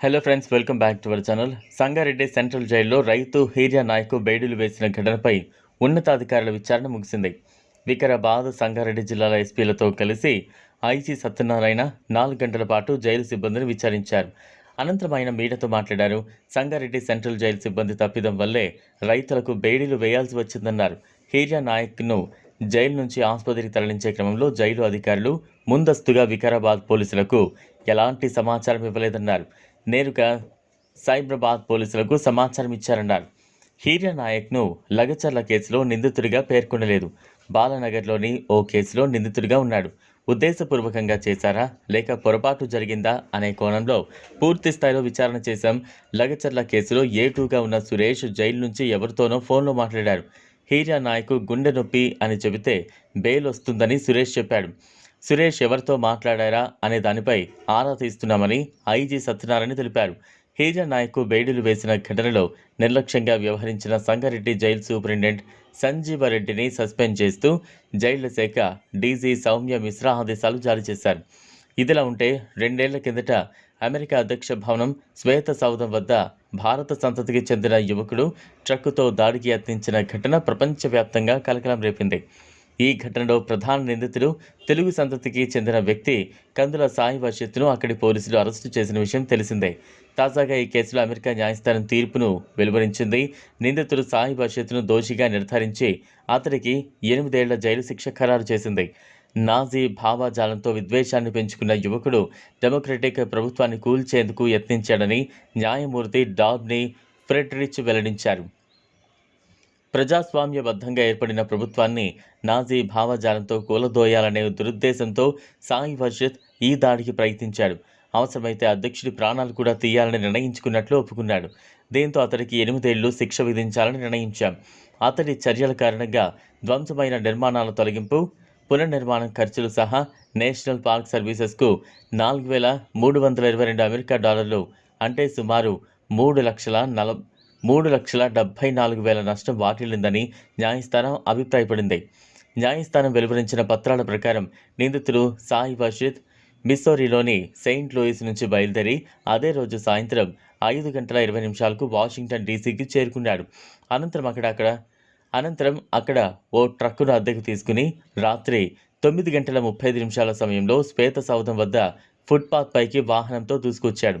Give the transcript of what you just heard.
Hello friends welcome back to our channel Sangareddy central జైల్లో రైతు హీరియా నాయకు బేడీలు వేసిన ఘటనపై ఉన్నతాధికారుల విచారణ ముగిసింది. వికారాబాద్ సంగారెడ్డి జిల్లాల ఎస్పీలతో కలిసి ఐజీ సత్యనారాయణ నాలుగు గంటల పాటు జైలు సిబ్బందిని విచారించారు. అనంతరం ఆయన మీడియాతో మాట్లాడారు. సంగారెడ్డి సెంట్రల్ జైలు సిబ్బంది తప్పిదం వల్లే రైతులకు బేడీలు వేయాల్సి వచ్చిందన్నారు. హీరియా నాయక్ను జైలు నుంచి ఆసుపత్రికి తరలించే క్రమంలో జైలు అధికారులు ముందస్తుగా వికారాబాద్ పోలీసులకు ఎలాంటి సమాచారం ఇవ్వలేదన్నారు. నేరుగా సైబరాబాద్ పోలీసులకు సమాచారం ఇచ్చారన్నారు. హీరియా నాయక్ను లగచర్ల కేసులో నిందితుడిగా పేర్కొనలేదు. బాలనగర్లోని ఓ కేసులో నిందితుడిగా ఉన్నాడు. ఉద్దేశపూర్వకంగా చేశారా? లేక పొరపాటు జరిగిందా? అనే కోణంలో పూర్తి స్థాయిలో విచారణ చేశాం. లగచర్ల కేసులో ఏటూగా ఉన్న సురేష్ జైలు నుంచి ఎవరితోనో ఫోన్లో మాట్లాడారు. హీరియా నాయకు గుండె నొప్పి అని చెబితే బెయిల్ వస్తుందని సురేష్ చెప్పాడు. సురేష్ ఎవరితో మాట్లాడారా అనే దానిపై ఆరా తీస్తున్నామని ఐజీ సత్యనారాయణ తెలిపారు. హీరియా నాయకు బేడీలు వేసిన ఘటనలో నిర్లక్ష్యంగా వ్యవహరించిన సంగారెడ్డి జైలు సూపరింటెండెంట్ సంజీవరెడ్డిని సస్పెండ్ చేస్తూ జైళ్ళ శాఖ డీజీ సౌమ్య మిశ్రా ఆదేశాలు జారీ చేశారు. ఇదిలా ఉంటే రెండేళ్ళ కిందట అమెరికా అధ్యక్ష భవనం శ్వేత సౌధం వద్ద భారత సంతతికి చెందిన యువకుడు ట్రక్కుతో దాడికి యత్నించిన ఘటన ప్రపంచవ్యాప్తంగా కలకలం రేపింది. ఈ ఘటనలో ప్రధాన నిందితుడు తెలుగు సంతతికి చెందిన వ్యక్తి కందుల సాయి వర్షత్తును అక్కడి పోలీసులు అరెస్టు చేసిన విషయం తెలిసిందే. తాజాగా ఈ కేసులో అమెరికా న్యాయస్థానం తీర్పును వెలువరించింది. నిందితుడు సాయి వర్షత్తును దోషిగా నిర్ధారించి అతడికి ఎనిమిదేళ్ళ జైలు శిక్ష ఖరారు చేసింది. నాజీ భావాజాలంతో విద్వేషాన్ని పెంచుకున్న యువకుడు డెమోక్రటిక్ ప్రభుత్వాన్ని కూల్చేందుకు యత్నించాడని న్యాయమూర్తి డాబ్ని ఫ్రెడ్రిచ్ వెల్లడించారు. ప్రజాస్వామ్యబద్ధంగా ఏర్పడిన ప్రభుత్వాన్ని నాజీ భావజాలంతో కూలదోయాలనే దురుద్దేశంతో సాయి వర్షత్ ఈ దాడికి ప్రయత్నించాడు. అవసరమైతే అధ్యక్షుడి ప్రాణాలు కూడా తీయాలని నిర్ణయించుకున్నట్లు ఒప్పుకున్నాడు. దీంతో అతడికి ఎనిమిదేళ్ళు శిక్ష విధించాలని నిర్ణయించాం. అతడి చర్యల కారణంగా ధ్వంసమైన నిర్మాణాల తొలగింపు పునర్నిర్మాణం ఖర్చులు సహా నేషనల్ పార్క్ సర్వీసెస్కు నాలుగు వేల మూడు వందల ఇరవై రెండు అమెరికా డాలర్లు అంటే సుమారు మూడు లక్షల నలభై మూడు లక్షల డెబ్బై నాలుగు వేల నష్టం వాటిల్లిందని న్యాయస్థానం అభిప్రాయపడింది. న్యాయస్థానం వెలువరించిన పత్రాల ప్రకారం నిందితుడు సాయి వర్షిత్ మిస్సోరీలోని సెయింట్ లూయిస్ నుంచి బయలుదేరి అదే రోజు సాయంత్రం ఐదు గంటల ఇరవై నిమిషాలకు వాషింగ్టన్ డీసీకి చేరుకున్నాడు. అనంతరం అక్కడ అక్కడ అనంతరం అక్కడ ఓ ట్రక్కును అద్దెకు తీసుకుని రాత్రి తొమ్మిది గంటల ముప్పై ఐదు నిమిషాల సమయంలో శ్వేత సౌధం వద్ద ఫుట్పాత్ పైకి వాహనంతో దూసుకొచ్చాడు.